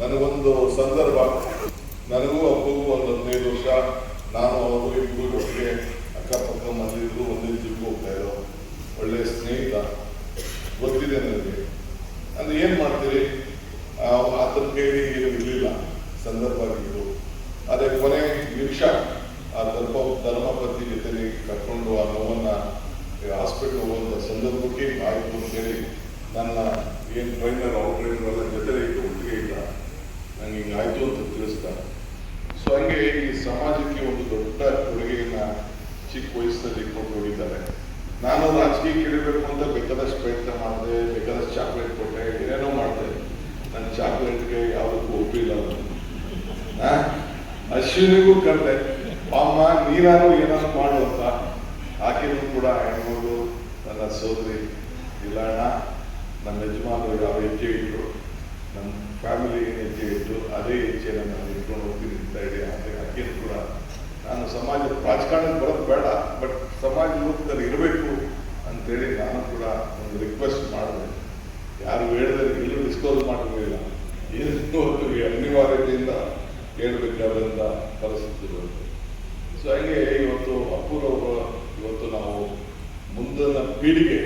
ನನಗೊಂದು ಸಂದರ್ಭ, ನನಗೂ ಅಪ್ಪಗೂ ಒಂದು ಹದಿನೈದು ವರ್ಷ. ನಾನು ಅವರು ಇಬ್ಬರು ಒಟ್ಟಿಗೆ ಅಕ್ಕಪಕ್ಕ ಮನೆಯಲ್ಲಿದ್ದು ಒಂದೇ ಜಿಮ್ಗೆ ಹೋಗ್ತಾ ಇರೋ ಒಳ್ಳೆಯ ಸ್ನೇಹಿತ ಗೊತ್ತಿದೆ ನನಗೆ. ಅಂದ್ರೆ ಏನು ಮಾಡ್ತೀರಿ? ಆತನ ಕೈಲಿ ಇರಲಿಲ್ಲ ಸಂದರ್ಭ ಆಗಿದ್ದು ಅದೇ ಕೊನೆ ನಿಮಿಷ, ಆ ಧರ್ಮ ಧರ್ಮಪತಿ ಜೊತೆಗೆ ಕರ್ಕೊಂಡು ಆ ನೋವನ್ನ ಹಾಸ್ಪಿಟಲ್ ಹೋಗುವಂತ ಸಂದರ್ಭಕ್ಕೆ ಆಯಿತು ಅಂತೇಳಿ ನನ್ನ ಏನು ಟ್ರೈನರ್ ಔಟ್ ಟ್ರೈನರ್ ಎಲ್ಲ ಜೊತೆಲೆ ಇಟ್ಟು ಒಟ್ಟಿಗೆ ಇಲ್ಲ ನಂಗೆ ಹಿಂಗೆ ಆಯಿತು ಅಂತ ತಿಳಿಸ್ತಾರೆ ಸೊ ಹಂಗೆ ಈ ಸಮಾಜಕ್ಕೆ ಒಂದು ದೊಡ್ಡ ಕೊಡುಗೆಯನ್ನ ಚಿಕ್ಕ ವಯಸ್ಸಲ್ಲಿ ಕೊಟ್ಟು ಹೋಗಿದ್ದಾರೆ ನಾನು ರಾಜಕೀಯ ಇಡಬೇಕು ಅಂತ ಬೇಕಾದಷ್ಟು ಪ್ರಯತ್ನ ಮಾಡಿದೆ ಬೇಕಾದಷ್ಟು ಚಾಕ್ಲೇಟ್ ಕೊಟ್ಟೆ ಏನೇನೋ ಮಾಡಿದೆ ನನ್ನ ಚಾಕ್ಲೇಟ್ಗೆ ಯಾವುದಕ್ಕೂ ಒಪ್ಪಿಲ್ಲ ನಾನು. ಆ? ಅಶ್ವಿನಿಗೂ ಕರೆದೆ ಅಮ್ಮ ನೀನಾರು ಏನಾದ್ರು ಮಾಡು ಅಂತ. ಆಕೆನೂ ಕೂಡ ಹೆಣ್ಮಗಳು ನನ್ನ ಸೋದರಿ ಇಲ್ಲಣ್ಣ ನಮ್ಮ ಯಜಮಾನರು ಯಾವ ಹೆಜ್ಜೆ ಇಟ್ಟರು ನಮ್ಮ ಫ್ಯಾಮಿಲಿ ಏನು ಹೆಜ್ಜೆ ಇಟ್ಟು ಅದೇ ಹೆಜ್ಜೆ ನಾನು ಇಟ್ಕೊಂಡು ಹೋಗ್ತೀನಿ ಅಂತ ಹೇಳಿ ಆಕೆ ಆಕೆನೂ ಕೂಡ. ನಾನು ಸಮಾಜದ ರಾಜಕಾರಣಕ್ಕೆ ಬರೋದು ಬೇಡ ಬಟ್ ಸಮಾಜ ರೂಪದಲ್ಲಿ ಇರಬೇಕು ಅಂತೇಳಿ ನಾನು ಕೂಡ ಒಂದು ರಿಕ್ವೆಸ್ಟ್ ಮಾಡಿದೆ ಯಾರು ಹೇಳಿದ್ರೆ ಎಲ್ಲೂ ಡಿಸ್ಕೌಸ್ ಮಾಡಿರಲಿಲ್ಲ ಏನು ಹೊತ್ತಿಗೆ ಅನಿವಾರ್ಯತೆಯಿಂದ ಹೇಳ್ಬೇಕಾದಂಥ ಸೊ ಹಾಗೆ ಇವತ್ತು ಅಪೂರ್ವ ಇವತ್ತು ನಾವು ಮುಂದಿನ ಪೀಳಿಗೆ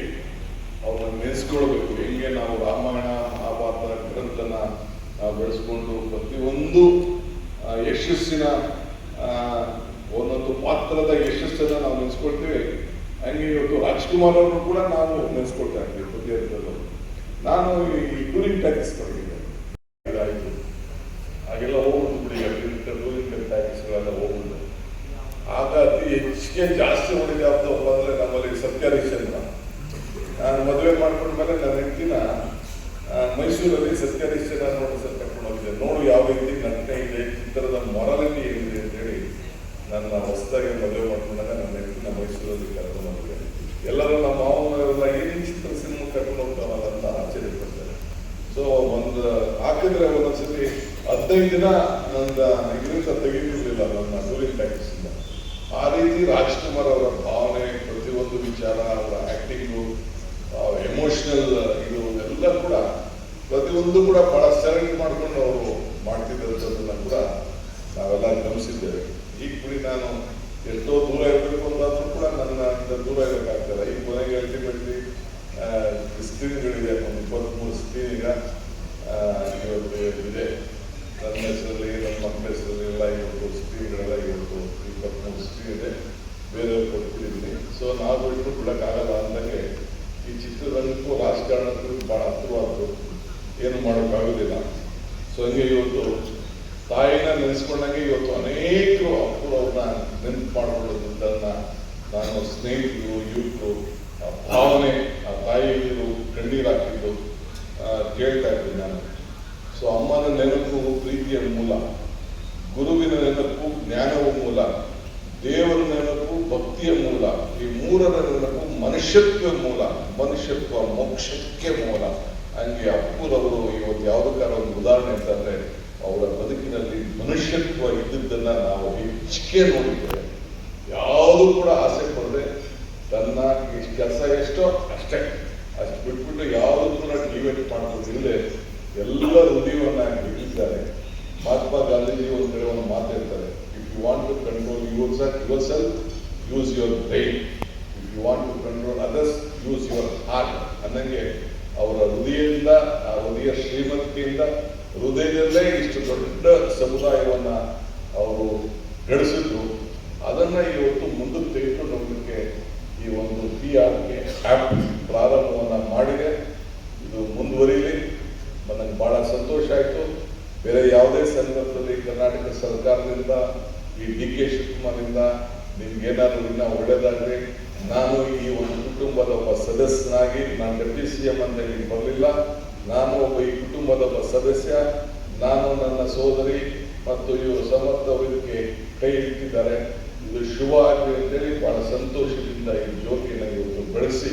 ಅವ್ರನ್ನ ನೆನೆಸ್ಕೊಳ್ಬೇಕು. ಹೆಂಗೆ ನಾವು ರಾಮಾಯಣ, ಮಹಾಭಾರತ ಗ್ರಂಥನ ಬೆಳೆಸ್ಕೊಂಡು ಪ್ರತಿಯೊಂದು ಯಶಸ್ಸಿನ ಒಂದೊಂದು ಪಾತ್ರದ ಯಶಸ್ಸನ್ನ ನಾವು ನೆನೆಸ್ಕೊಳ್ತೀವಿ. ಹಂಗೆ ಇವತ್ತು ರಾಜ್ಕುಮಾರ್ ಅವರು ಕೂಡ ನಾವು ನೆನೆಸ್ಕೊಳ್ತಾ ಇದ್ದೀವಿ ಪ್ರತಿಯೊಂದರಲ್ಲೂ. ನಾನು ಈ ಟೂರಿಂಗ್ ತೊಡಗಿದ್ದೆ ಅತಿ ಹೆಚ್ಚಿಗೆ ಜಾಸ್ತಿ ಹೊಡಿದೆ ಅಂತಪ್ಪ ಅಂದರೆ ನಮ್ಮಲ್ಲಿ ಸತ್ಯಹರಿಶ್ಚಂದ್ರ ನಾನು ಮದುವೆ ಮಾಡ್ಕೊಂಡ್ಮೇಲೆ ನನ್ನ ಹೆಂಡತಿನ ಮೈಸೂರಲ್ಲಿ ಮೈಸೂರಲ್ಲಿ ಸತ್ಯಹರಿಶ್ಚಂದ್ರ ನೋಡಿ ಸರ್ ಕರ್ಕೊಂಡು ಹೋಗಿದೆ. ನೋಡು ಯಾವ ರೀತಿ ನಟನೆ ಇದೆ ಚಿತ್ರದ ಮೊರಲಿಟಿ ಏನಿದೆ ಅಂತೇಳಿ ನನ್ನ ಹೊಸದಾಗಿ ಮದುವೆ ಮಾಡ್ಕೊಂಡಾಗ ನನ್ನ ಹೆಂಡತಿನ ಮೈಸೂರಲ್ಲಿ ಕರ್ಕೊಂಡು ಹೋಗಿದೆ ಎಲ್ಲರೂ ನಮ್ಮ ಮಾವನವರೆಲ್ಲ ಏನು ಚಿತ್ರ ಸಿನಿಮಾ ಕರ್ಕೊಂಡು ಹೋಗ್ತಾವಲ್ಲ ಅಂತ ಆಶ್ಚರ್ಯಪಡ್ತಾರೆ. ಸೊ ಒಂದು ಹಾಕಿದ್ರೆ ಒಂದೊಂದ್ಸತಿ ಹದಿನೈದು ದಿನ ನನ್ನ ಇದರಿಂದ ತೆಗಿತಿರ್ಲಿಲ್ಲ ನನ್ನ ಟೂರಿಂಗ್ ಪ್ಯಾಕೇಜಿಂದ ಆ ರೀತಿ ರಾಜ್ಕುಮಾರ್ ಅವರ ಭಾವನೆ ಪ್ರತಿಯೊಂದು ವಿಚಾರ, ಅವರ ಆಕ್ಟಿಂಗು ಎಮೋಷನಲ್ ಇದು ಎಲ್ಲ ಕೂಡ ಪ್ರತಿಯೊಂದು ಕೂಡ ಬಹಳ ಸೆಲೆಕ್ಟ್ ಮಾಡ್ಕೊಂಡು ಅವರು ಮಾಡ್ತಿದ್ದಂಥದ್ದನ್ನ ಕೂಡ ನಾವೆಲ್ಲ ಗಮನಿಸಿದ್ದೇವೆ. ಈಗ ಕುರಿ ನಾನು ಎಷ್ಟೋ ದೂರ ಇರಬೇಕು ಅಂತಾದ್ರೂ ಕೂಡ ನನ್ನ ದೂರ ಇರಬೇಕಾಗ್ತದೆ ಈ ಕೊನೆಗೆ ಅಲ್ಟಿಮೇಟ್ಲಿ ಸ್ಕ್ರೀನ್ಗಳಿದೆ ಒಂದು ಇಪ್ಪತ್ತ್ಮೂರು ಸ್ಕ್ರೀನ್ ಈಗ ಇವತ್ತು ಇದೆ. ನನ್ನ ಹೆಸರಲ್ಲಿ ನಮ್ಮ ಮಕ್ಕಳ ಹೆಸರಲ್ಲಿ ಎಲ್ಲ ಇವತ್ತು ಸ್ಕ್ರೀನ್ಗಳೆಲ್ಲ ಇವತ್ತು ಇಪ್ಪತ್ತ್ಮೂರು ಸ್ಕ್ರೀನ್ ಇದೆ ಬೇರೆಯವ್ರು ಕೊಟ್ಬಿಟ್ಟಿದ್ದೀನಿ ಸೊ ನಾವು ಬಿಟ್ಟು ಬಿಡೋಕ್ಕಾಗಲ್ಲ ಅಂದಂಗೆ ಈ ಚಿತ್ರರಂಗಕ್ಕೂ ರಾಜಕಾರಣಕ್ಕೂ ಭಾಳ ಹತ್ತಿರವಾದ್ರು ಏನು ಮಾಡೋಕ್ಕಾಗೋದಿಲ್ಲ. ಸೊ ಹಂಗೆ ಇವತ್ತು ತಾಯಿನ ನೆನೆಸ್ಕೊಂಡಂಗೆ ಇವತ್ತು ಅನೇಕ ಅಪ್ಪರು ಅವ್ರನ್ನ ನೆನಪು ಮಾಡಿಕೊಳ್ಳೋದನ್ನ ನಾನು ಸ್ನೇಹಿತರು, ಯುವಕರು, ಆ ಭಾವನೆ, ಆ ತಾಯಿಯರು ಕಣ್ಣೀರು ಹಾಕಿದ್ದು ಕೇಳ್ತಾ ಇದ್ದೀನಿ ನಾನು. ಸೊ ಅಮ್ಮನ ನೆನಪು ಪ್ರೀತಿಯ ಮೂಲ. ಗುರುವಿನ ನೆನಪು ಜ್ಞಾನವ ಮೂಲ. ದೇವರ ನೆನಪು ಭಕ್ತಿಯ ಮೂಲ, ಈ ಮೂರರ ನೆನಪು ಮನುಷ್ಯತ್ವ ಮೂಲ, ಮನುಷ್ಯತ್ವ ಮೋಕ್ಷಕ್ಕೆ ಮೂಲ. ಹಂಗೆ ಅಪ್ಪುರವರು ಇವತ್ತು ಯಾವುದಕ್ಕಾರ ಒಂದು ಉದಾಹರಣೆ ಅಂತಂದ್ರೆ ಅವರ ಬದುಕಿನಲ್ಲಿ ಮನುಷ್ಯತ್ವ ಇದ್ದದ್ದನ್ನ ನಾವು ಹೆಚ್ಚಿಗೆ ನೋಡಿದ್ದೇವೆ. ಯಾವುದು ಕೂಡ ಆಸೆ ಪಡದೆ ತನ್ನ ಕೆಲಸ ಎಷ್ಟೋ ಅಷ್ಟೇ. ಅಷ್ಟು ಬಿಟ್ಬಿಟ್ಟು ಯಾವುದು ಕೂಡ ಡಿವೇಟ್ ಮಾಡ್ಕೊಂಡಿಲ್ಲದೆ ಎಲ್ಲ ಹೃದಯವನ್ನ ಬಿಟ್ಟಿದ್ದಾರೆ ಮಹಾತ್ಮ ಗಾಂಧೀಜಿ ಒಂದು ಕಡೆ ಒಂದು ಮಾತು ಹೇಳ್ತಾರೆ if you want to control your self use your brain you want to control others use your heart ಅನ್ನಂಗೆ ಅವರ ಹೃದಯದಿಂದ, ಆ ಹೃದಯ ಶ್ರೀಮಂತಿಕೆಯಿಂದ ಹೃದಯದಲ್ಲೇ ಇಷ್ಟು ದೊಡ್ಡ ಸಮುದಾಯವನ್ನ ಅವರು ನಡೆಸಿದ್ರು. ಅದನ್ನ ಇವತ್ತು ಮುಂದಕ್ಕೆ ತೆಗೆದುಕೊಂಡು ಹೋಗಲಿಕ್ಕೆ ಈ ಒಂದು ಪಿ ಆರ್ ಕೆ ಆ್ಯಪ್ ಪ್ರಾರಂಭವನ್ನ ಮಾಡಿದೆ. ಇದು ಮುಂದುವರಿಲಿ. ನನಗೆ ಬಹಳ ಸಂತೋಷ ಆಯಿತು. ಬೇರೆ ಯಾವುದೇ ಸಂದರ್ಭದಲ್ಲಿ ಕರ್ನಾಟಕ ಸರ್ಕಾರದಿಂದ ಈ ಡಿ ಕೆ ಶಿವಕುಮಾರಿಂದ ನಿಮ್ಗೇನಾದ್ರು ಇನ್ನ ಒಳ್ಳೇದಾಗಲಿ. ನಾನು ಈ ಒಂದು ಕುಟುಂಬದ ಒಬ್ಬ ಸದಸ್ಯನಾಗಿ, ನಾನು ಡೆಪ್ಟಿ ಸಿ ಎಂ ಅಂತ ಹೇಳಿ ಬರಲಿಲ್ಲ. ನಾನು ಒಬ್ಬ ಈ ಕುಟುಂಬದ ಒಬ್ಬ ಸದಸ್ಯ. ನಾನು ನನ್ನ ಸೋದರಿ ಮತ್ತು ಇವರು ಸಮರ್ಥ ಇದಕ್ಕೆ ಕೈ ಇಟ್ಟಿದ್ದಾರೆ ಇದು ಶುಭ ಆಗಲಿ ಅಂತೇಳಿ ಬಹಳ ಸಂತೋಷದಿಂದ ಈ ಜ್ಯೋತಿಯನ್ನು ಇವತ್ತು ಬೆಳೆಸಿ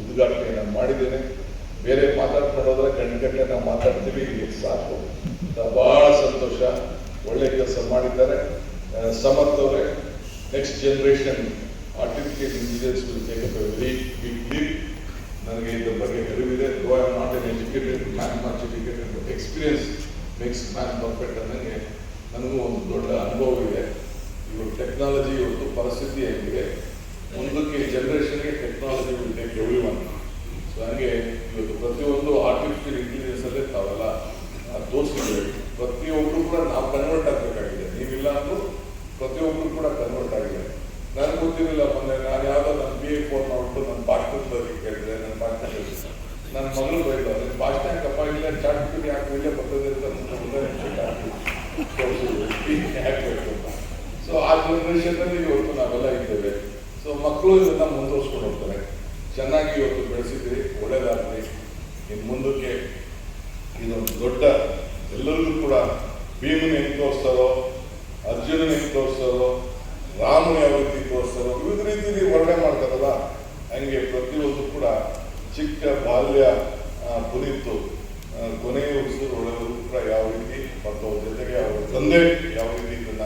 ಉದ್ಘಾಟನೆಯನ್ನು ಮಾಡಿದ್ದೇನೆ. ಬೇರೆ ಮಾತಾಡ್ಕೊಂಡೋದ್ರೆ ಗಂಟೆ ನಾವು ಮಾತಾಡ್ತೀವಿ ಇಲ್ಲಿ ಸಾಕು. ಬಹಳ ಸಂತೋಷ. ಒಳ್ಳೆ ಕೆಲಸ ಮಾಡಿದ್ದಾರೆ. ಸಮರ್ಥವ್ರೆ next generation artificial intelligence will take up very big leap ನನಗೆ ಇದರ ಬಗ್ಗೆ ಅರಿವಿದೆ. Though I not an educated man much educated experience makes man perfect ಅನ್ನಂಗೆ ನನಗೂ ಒಂದು ದೊಡ್ಡ ಅನುಭವ ಇದೆ. ಇವಾಗ ಟೆಕ್ನಾಲಜಿ ಇವತ್ತು ಪರಿಸ್ಥಿತಿ ಆಗಿದೆ ಮುಂದಕ್ಕೆ ಜನ್ರೇಷನ್ಗೆ technology will take everyone so ಹಾಗೆ ಇವತ್ತು ಪ್ರತಿಯೊಂದು ಆರ್ಟಿಫಿಷಿಯಲ್ ಇಂಟೆಲಿಜೆನ್ಸ್ ಅಲ್ಲೇ ತಾವೆಲ್ಲ ತೋರಿಸಿದ್ದೀವಿ ಪ್ರತಿಯೊಬ್ಬರು ಕೂಡ ನಾವು ಕನ್ವರ್ಟ್ ಆಗಬೇಕಾಗಿದೆ ನೀವಿಲ್ಲ ಅಂದ್ರೂ ಪ್ರತಿಯೊಬ್ಬರು ಕೂಡ ಕನ್ವರ್ಟ್ ಆಗಿದೆ ನನಗೆ ಗೊತ್ತಿರಲಿಲ್ಲ ಮೊನ್ನೆ ನಾನು ಯಾವುದೋ ನನ್ನ ಬಿ ಎ ಫೋನ್ ಮಾಡ್ಬಿಟ್ಟು ನನ್ನ ಭಾಷಣದ ಬಗ್ಗೆ ಕೇಳಿದ್ರೆ ನನ್ನ ಭಾಷಣ ಕೇಳಿಸಿದ ನನ್ನ ಮಗಳು ಬೈದ ನಿನ್ನ ಭಾಷಣ ಯಾಕಪ್ಪ ಇಲ್ಲ ಚಾಟ್ ಬಿಟ್ಟು ಯಾಕೆ ಇಲ್ಲೇ ಬರ್ತದೆ ಅಂತ ಮುಂದೆ ಮುಂದೆ ನಿಮಿಷಕ್ಕೆ ಹಾಕಿ ತೋರಿಸಿದ್ರು. ಯಾಕೆ ಬೇಕು ಅಂತ. ಸೊ ಆ ಜನರೇಷನ್ನಲ್ಲಿ ಇವತ್ತು ನಾವೆಲ್ಲ ಇದ್ದೇವೆ. ಸೊ ಮಕ್ಕಳು ಇದನ್ನ ಮುಂದುವರ್ಸ್ಕೊಂಡು ಹೋಗ್ತಾರೆ. ಚೆನ್ನಾಗಿ ಇವತ್ತು ಬೆಳೆಸಿದ್ರಿ ಒಳ್ಳೇದಾಗಲಿ. ಇನ್ನು ಮುಂದಕ್ಕೆ ಇದೊಂದು ದೊಡ್ಡ ಎಲ್ಲರಿಗೂ ಕೂಡ ಭೀಮನ ಹೆಂಗ್ ತೋರಿಸ್ತಾರೋ ಅರ್ಜುನನ ಹೆಂಗ್ ತೋರಿಸ್ತಾರೋ ರಾಮನ ಯಾವ ರೀತಿ ತೋರಿಸ್ತಾರೋ ವಿವಿಧ ರೀತಿಯಲ್ಲಿ ವರ್ಣನೆ ಮಾಡ್ತಾರಲ್ಲ ಹಂಗೆ ಪ್ರತಿಯೊಂದು ಕೂಡ ಚಿಕ್ಕ ಬಾಲ್ಯ ಆ, ಕೊನೆಯ ಕೂಡ ಯಾವ ರೀತಿ ಮತ್ತು ಅವ್ರ ಜೊತೆಗೆ ಅವರ ತಂದೆ ಯಾವ ರೀತಿ ಇದನ್ನ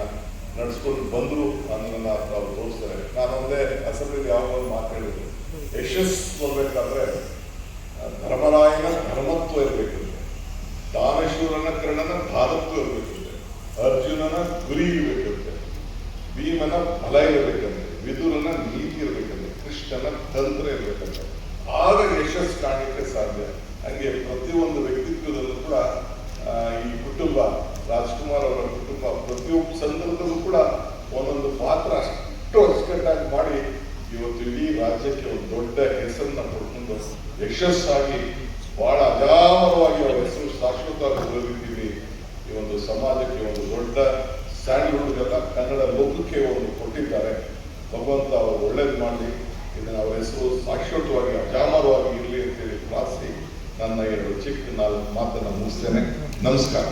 ನಡೆಸ್ಕೊಂಡು ಬಂದರು ಅನ್ನೋದನ್ನ ಅವ್ರು ತೋರಿಸ್ತಾರೆ. ನಾನು ಒಂದೇ ಅಸೆಂಬ್ಲಿಲಿ ಯಾವ ಮಾತಾಡಿದ್ರು ಯಶಸ್ಸು ಬರ್ಬೇಕಾದ್ರೆ ಧರ್ಮರಾಯನ ಧರ್ಮತ್ವ ಇರಬೇಕು. ದಾನಶೂರನ ಕರ್ಣನ ಧಾರತ್ವ ಇರಬೇಕಂತೆ ಅರ್ಜುನನ ಗುರಿ ಇರಬೇಕಂತೆ. ಭೀಮನ ಫಲ ಇರಬೇಕಂತೆ. ವಿದುರನ ನೀತಿ ಇರಬೇಕಂತೆ. ಕೃಷ್ಣನ ತಂತ್ರ ಇರಬೇಕಂತೆ. ಆಗ ಯಶಸ್ಸು ಕಾಣಲಿಕ್ಕೆ ಸಾಧ್ಯ. ಹಂಗೆ ಪ್ರತಿಯೊಂದು ವ್ಯಕ್ತಿತ್ವದಲ್ಲೂ ಕೂಡ ಈ ಕುಟುಂಬ, ರಾಜ್ಕುಮಾರ್ ಅವರ ಕುಟುಂಬ ಪ್ರತಿಯೊಬ್ಬ ಸಂದರ್ಭದಲ್ಲೂ ಕೂಡ ಒಂದೊಂದು ಪಾತ್ರ ಅಷ್ಟು ಅಚ್ಚುಕಟ್ಟಾಗಿ ಮಾಡಿ ಇವತ್ತು ಇಡೀ ರಾಜ್ಯಕ್ಕೆ ಒಂದು ದೊಡ್ಡ ಹೆಸರನ್ನ ಪಡ್ಕೊಂಡು ಯಶಸ್ಸಾಗಿ ಬಹಳ ಅಜಾಮರವಾಗಿ ಅವರ ಹೆಸರು ಉಳಿದಿದ್ದೀವಿ. ಈ ಒಂದು ಸಮಾಜಕ್ಕೆ ಒಂದು ದೊಡ್ಡ ಸ್ಟ್ಯಾಂಡ್ಗಳಿಗೆಲ್ಲ ಕನ್ನಡ ಲೋಕಕ್ಕೆ ಒಂದು ಕೊಟ್ಟಿದ್ದಾರೆ. ಭಗವಂತ ಅವರು ಒಳ್ಳೇದು ಮಾಡಲಿ. ಇದನ್ನು ಅವರ ಹೆಸರು ಶಾಶ್ವತವಾಗಿ ಅಜಾಮರವಾಗಿ ಇರಲಿ ಅಂತೇಳಿ ಪ್ರಾರ್ಥಿಸಿ. ನನ್ನ ಎರಡು ಚಿಕ್ಕ ನಾಲ್ಕು ಮಾತನ್ನು ಮುಗಿಸ್ತೇನೆ. ನಮಸ್ಕಾರ.